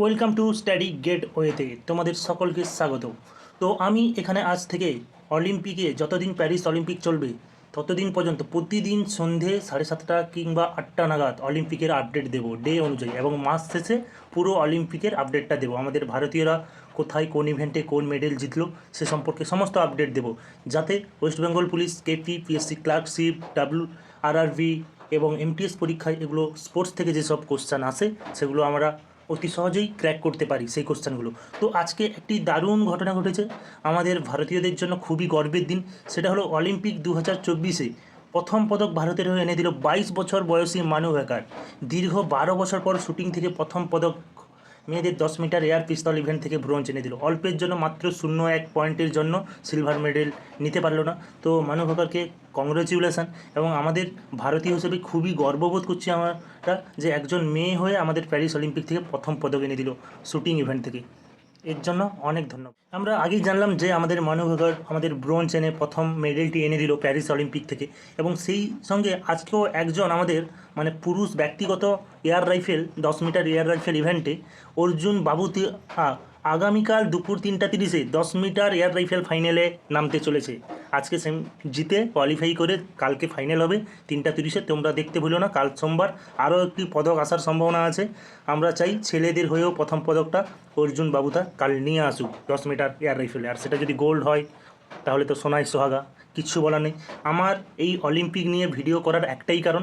Welcome to study gate ওয়েতে তোমাদের সকলকে স্বাগত। তো আমি এখানে আজ থেকে অলিম্পিকে যতদিন প্যারিস অলিম্পিক চলবে, ততদিন পর্যন্ত প্রতিদিন সন্ধে সাড়ে সাতটা কিংবা আটটা নাগাদ অলিম্পিকের আপডেট দেবো ডে অনুযায়ী এবং মাস শেষে পুরো অলিম্পিকের আপডেটটা দেবো। আমাদের ভারতীয়রা কোথায়, কোন ইভেন্টে কোন মেডেল জিতলো সে সম্পর্কে সমস্ত আপডেট দেবো। যাতে West Bengal police, KP, PSC, clerkship, W RRB এবং এমটিএস পরীক্ষায় এগুলো স্পোর্টস থেকে যেসব কোশ্চেন আসে, সেগুলো আমরা অতি সহজেই ক্র্যাক করতে পারি সেই কোশ্চেনগুলো তো আজকে একটি দারুণ ঘটনা ঘটেছে। আমাদের ভারতীয়দের জন্য খুবই গর্বের দিন। সেটা হলো অলিম্পিক দু হাজার চব্বিশে প্রথম পদক ভারতের হয়ে এনে দিল বাইশ বছর বয়সী মানু হ্যাকার দীর্ঘ বারো বছর পর শুটিং থেকে প্রথম পদক মেয়েদের দশ মিটার এয়ার পিস্তল ইভেন্ট থেকে ব্রোঞ্জ এনে দিল। অল্পের জন্য মাত্র শূন্য এক পয়েন্টের জন্য সিলভার মেডেল নিতে পারল না। তো মানু ভাকরকে কংগ্রেচুলেশান এবং আমাদের ভারতীয় হিসেবে খুবই গর্ববোধ করছি আমরা যে একজন মেয়ে হয়ে আমাদের প্যারিস অলিম্পিক থেকে প্রথম পদক এনে দিল শ্যুটিং ইভেন্ট থেকে। এর জন্য অনেক ধন্যবাদ। আমরা আগেই জানলাম যে আমাদের মানুভাগর আমাদের ব্রোঞ্জ এনে প্রথম মেডেলটি এনে দিল প্যারিস অলিম্পিক থেকে এবং সেই সঙ্গে আজকেও একজন আমাদের মানে পুরুষ ব্যক্তিগত এয়ার রাইফেল, দশ মিটার এয়ার রাইফেল ইভেন্টে অর্জুন বাবুতি আগামীকাল দুপুর তিনটা তিরিশে দশ মিটার এয়ার রাইফেল ফাইনালে নামতে চলেছে। আজকে সেম জিতে কোয়ালিফাই করে কালকে ফাইনাল হবে তিনটা তিরিশে। তোমরা দেখতে ভুলো না, কাল সোমবার আরও একটি পদক আসার সম্ভাবনা আছে। আমরা চাই ছেলেদের হয়েও প্রথম পদকটা অর্জুন বাবুতা কাল নিয়ে আসুক, দশ মিটার এয়ার রাইফেলে আর সেটা যদি গোল্ড হয়, তাহলে তো সোনাই সোহাগা, কিচ্ছু বলার নেই। আমার এই অলিম্পিক নিয়ে ভিডিও করার একটাই কারণ,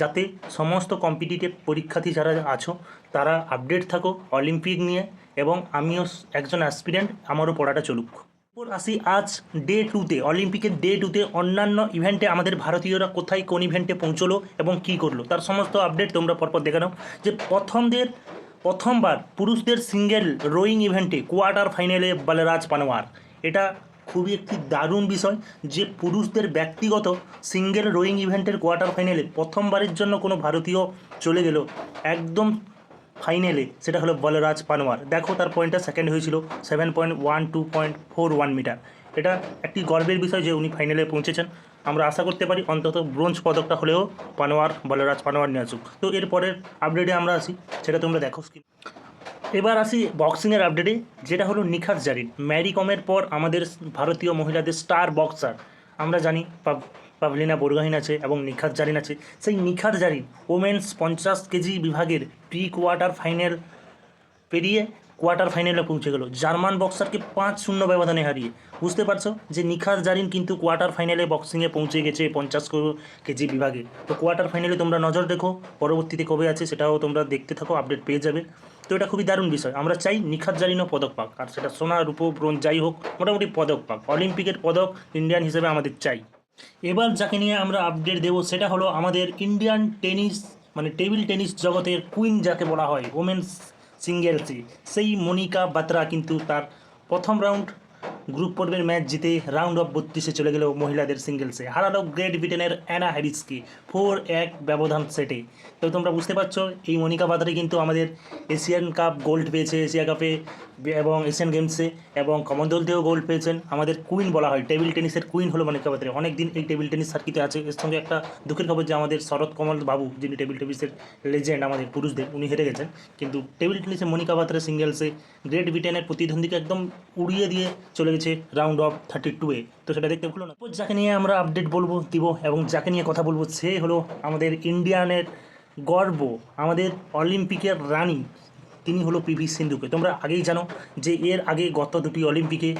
যাতে সমস্ত কম্পিটিটিভ পরীক্ষার্থী যারা আছো, তারা আপডেট থাকো অলিম্পিক নিয়ে এবং আমিও একজন অ্যাসপিরেন্ট আমারও পড়াটা চলুক। এরপর আসি আজ ডে টুতে অলিম্পিকের ডে টুতে অন্যান্য ইভেন্টে আমাদের ভারতীয়রা কোথায় কোন ইভেন্টে পৌঁছলো এবং কী করল। তার সমস্ত আপডেট তোমরা পরপর দেখে নাও। যে প্রথমদের, প্রথমবার পুরুষদের সিঙ্গেল রোয়িং ইভেন্টে কোয়ার্টার ফাইনালে বলরাজ পানোয়ার। এটা খুবই একটি দারুণ বিষয় যে পুরুষদের ব্যক্তিগত সিঙ্গেল রোয়িং ইভেন্টের কোয়ার্টার ফাইনালে প্রথমবারের জন্য কোনো ভারতীয় চলে গেল। একদম ফাইনালে সেটা হলো বলরাজ পানোয়ার। দেখো তার পয়েন্টটা সেকেন্ড হয়েছিল seven point one two point four one metre এটা একটি গর্বের বিষয় যে উনি ফাইনালে পৌঁছেছেন। আমরা আশা করতে পারি অন্তত ব্রোঞ্জ পদকটা হলেও পানোয়ার, বলরাজ পানোয়ার নিয়ে আসুক তো এরপরের আপডেটে আমরা আসি, সেটা তোমরা দেখো স্ক্রিন এবার আসি বক্সিংয়ের আপডেটে যেটা হলো নিখাত জারিন। ম্যারি কমের পর আমাদের ভারতীয় মহিলাদের স্টার বক্সার আমরা জানি পাভলিনা বোরগাহিন আছে এবং নিখাত জারিন আছে। সেই নিখাত জারিন ওমেন্স পঞ্চাশ কেজি বিভাগের প্রি কোয়ার্টার ফাইনাল পেরিয়ে কোয়ার্টার ফাইনালে পৌঁছে গেল। জার্মান বক্সারকে পাঁচ শূন্য ব্যবধানে হারিয়ে। বুঝতে পারছ যে নিখাত জারিন কিন্তু কোয়ার্টার ফাইনালে বক্সিংয়ে পৌঁছে গেছে পঞ্চাশ কেজি বিভাগে। তো কোয়ার্টার ফাইনালে তোমরা নজর দেখো, পরবর্তীতে কবে আছে সেটাও তোমরা দেখতে থাকো আপডেট পেয়ে যাবে। তো এটা খুবই দারুণ বিষয়। আমরা চাই নিখাত জারিনও পদক পাক। আর সেটা সোনা, রূপ, ব্রোঞ্জ, যাই হোক, মোটামুটি পদক পাক। অলিম্পিকের পদক ইন্ডিয়ান হিসেবে আমাদের চাই। এবার যাকে নিয়ে আমরা আপডেট দেব সেটা হলো আমাদের ইন্ডিয়ান টেনিস মানে টেবিল টেনিস জগতের কুইন যাকে বলা হয় ওমেন্স সিঙ্গেলসি সেই মনিকা বাত্রা কিন্তু তার প্রথম রাউন্ড গ্রুপ পর্বের ম্যাচ জিতে রাউন্ড অফ বত্রিশে চলে গেল মহিলাদের সিঙ্গেলসে। হারালো গ্রেট ব্রিটেনের অ্যানা হ্যারিসকে ফোর এক ব্যবধান সেটে। তো তোমরা বুঝতে পারছ, এই মনিকা বাত্রাই কিন্তু আমাদের এশিয়ান কাপ গোল্ড পেয়েছে, এশিয়া কাপে এবং এশিয়ান গেমসে এবং কমনওয়েলথেও গোল্ড পেয়েছেন। আমাদের কুইন বলা হয়, টেবিল টেনিসের কুইন হলো মনিকা বাত্রা অনেক দিন এই টেবিল টেনিস সার্কিটে আছে। এর সঙ্গে একটা দুঃখের খবর যে আমাদের শরৎ কমল বাবু, যিনি টেবিল টেনিসের লেজেন্ড আমাদের পুরুষদের, উনি হেরে গেছেন। কিন্তু টেবিল টেনিসে মনিকা বাত্রা সিঙ্গেলসে, গ্রেট ব্রিটেনের প্রতিদ্বন্দ্বীকে একদম উড়িয়ে দিয়ে চলে গেছে রাউন্ড অফ থার্টি এ। তো সেটা দেখতে ভুলো না। যাকে নিয়ে আমরা আপডেট বলব, দিব, এবং যাকে নিয়ে কথা বলব সে হলো আমাদের ইন্ডিয়ানের গর্ব, আমাদের অলিম্পিকের রানী। তিনি হলো পিভি সিন্ধুকে। তোমরা আগেই জানো যে এর আগে গত দুটি অলিম্পিকে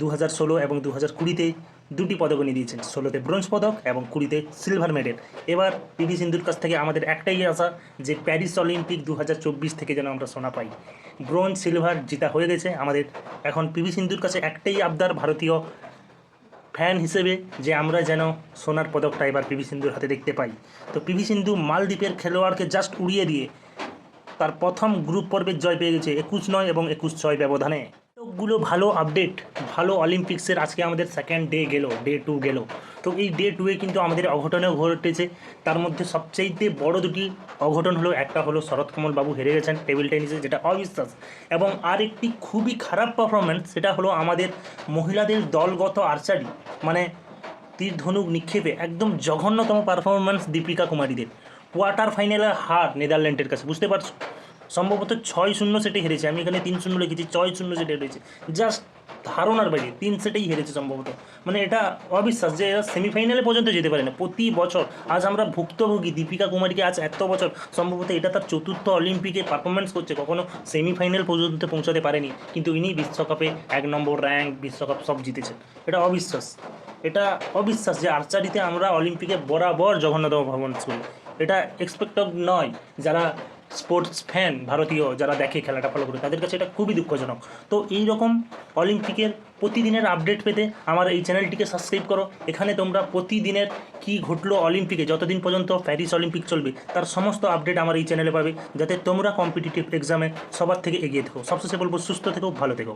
দু হাজার ষোলো এবং দু হাজার কুড়িতে দুটি পদক এনে দিয়েছেন, ষোলোতে ব্রোঞ্জ পদক এবং কুড়িতে সিলভার মেডেল। এবার পিভি সিন্ধুর কাছ থেকে আমাদের একটাই আশা যে প্যারিস অলিম্পিক দু হাজার চব্বিশ থেকে যেন আমরা সোনা পাই। ব্রোঞ্জ, সিলভার জিতা হয়ে গেছে আমাদের এখন পিভি সিন্ধুর কাছে একটাই আবদার ভারতীয় ফ্যান হিসেবে যে আমরা যেন সোনার পদকটা এবার পিভি সিন্ধুর হাতে দেখতে পাই। তো পিভি সিন্ধু মালদ্বীপের খেলোয়াড়কে জাস্ট উড়িয়ে দিয়ে তার প্রথম গ্রুপ পর্বের জয় পেয়ে গেছে একুশ নয় এবং একুশ ছয় ব্যবধানে। গুলো ভালো আপডেট ভালো অলিম্পিক্সের আজকে আমাদের সেকেন্ড ডে গেল ডে টু গেল। তো এই ডে টুয়ে কিন্তু আমাদের অঘটনেও ঘটেছে তার মধ্যে সবচাইতে বড় দুটি অঘটন হলো, একটা হলো শরৎকমল বাবু হেরে গেছেন টেবিল টেনিসে যেটা অবিশ্বাস। এবং আর একটি খুবই খারাপ পারফরমেন্স সেটা হলো আমাদের মহিলাদের দলগত আর্চারি মানে তীর ধনুক নিক্ষেপে একদম জঘন্যতম পারফরমেন্স দীপিকা কুমারীদের। কোয়ার্টার ফাইনালে হার নেদারল্যান্ডের কাছে, বুঝতে পারছ? সম্ভবত ছয় শূন্য সেটে হেরেছে। আমি এখানে তিন শূন্য লিখেছি, ছয় শূন্য সেটে হেরেছে জাস্ট ধারণার বাইরে, তিন সেটেই হেরেছে সম্ভবত। মানে এটা অবিশ্বাস যে এরা সেমিফাইনালে পর্যন্ত যেতে পারে না। প্রতি বছর, আজ আমরা ভুক্তভোগী দীপিকা কুমারীকে আজ এত বছর, সম্ভবত এটা তার চতুর্থ অলিম্পিকে পারফরমেন্স করছে, কখনো সেমিফাইনাল পর্যন্ত পৌঁছাতে পারেনি। কিন্তু ইনি বিশ্বকাপে এক নম্বর র্যাঙ্ক বিশ্বকাপ সব জিতেছেন। এটা অবিশ্বাস। এটা অবিশ্বাস যে আর্চারিতে আমরা অলিম্পিকে বরাবর জঘন্যতম পারফরমেন্স করি। এটা এক্সপেক্টেড নয়। যারা স্পোর্টস ফ্যান ভারতীয় যারা দেখে খেলাটা ফলো করে, তাদের কাছে এটা খুবই দুঃখজনক। তো এই রকম অলিম্পিকের প্রতিদিনের আপডেট পেতে আমার এই চ্যানেলটিকে সাবস্ক্রাইব করো। এখানে তোমরা প্রতিদিনের কি ঘটলো অলিম্পিকে যতদিন পর্যন্ত প্যারিস অলিম্পিক চলবে, তার সমস্ত আপডেট আমার এই চ্যানেলে পাবে। যাতে তোমরা কম্পিটিটিভ এক্সামে সবার থেকে এগিয়ে থেকো। সবশেষে বলব, সুস্থ থেকো, ভালো থেকো।